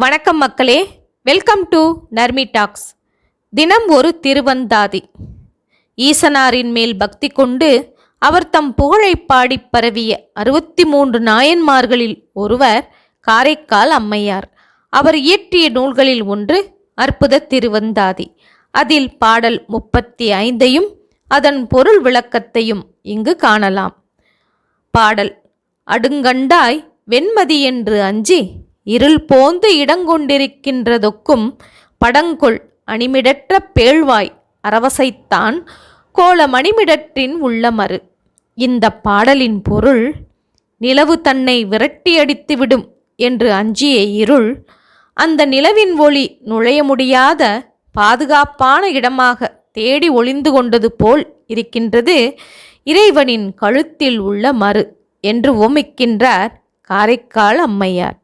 வணக்கம் மக்களே. Welcome to Narmi tax தினம் ஒரு திருவந்தாதி. ஈசனாரின் மேல் பக்தி கொண்டு அவர் தம் புகழை பாடிப் பரவிய அறுபத்தி மூன்று நாயன்மார்களில் ஒருவர் காரைக்கால் அம்மையார். அவர் இயற்றிய நூல்களில் ஒன்று அற்புத திருவந்தாதி. அதில் பாடல் முப்பத்தி ஐந்தையும் அதன் பொருள் விளக்கத்தையும் இங்கு காணலாம். பாடல் அடுங்கண்டாய் வெண்மதி என்று அஞ்சி இருள் போந்து இடங்கொண்டிருக்கின்றதொக்கும் படங்கொள் அணிமிடற்ற பேழ்வாய் அரவசைத்தான் கோல மணிமிடற்றின் உள்ளமறு. இந்த பாடலின் பொருள் நிலவு தன்னை விரட்டியடித்துவிடும் என்று அஞ்சிய இருள் அந்த நிலவின் ஒளி நுழைய முடியாத பாதுகாப்பான இடமாக தேடி ஒளிந்து கொண்டது போல் இருக்கின்றது இறைவனின் கழுத்தில் உள்ள மறு என்று ஓமிக்கின்றார் காரைக்கால் அம்மையார்.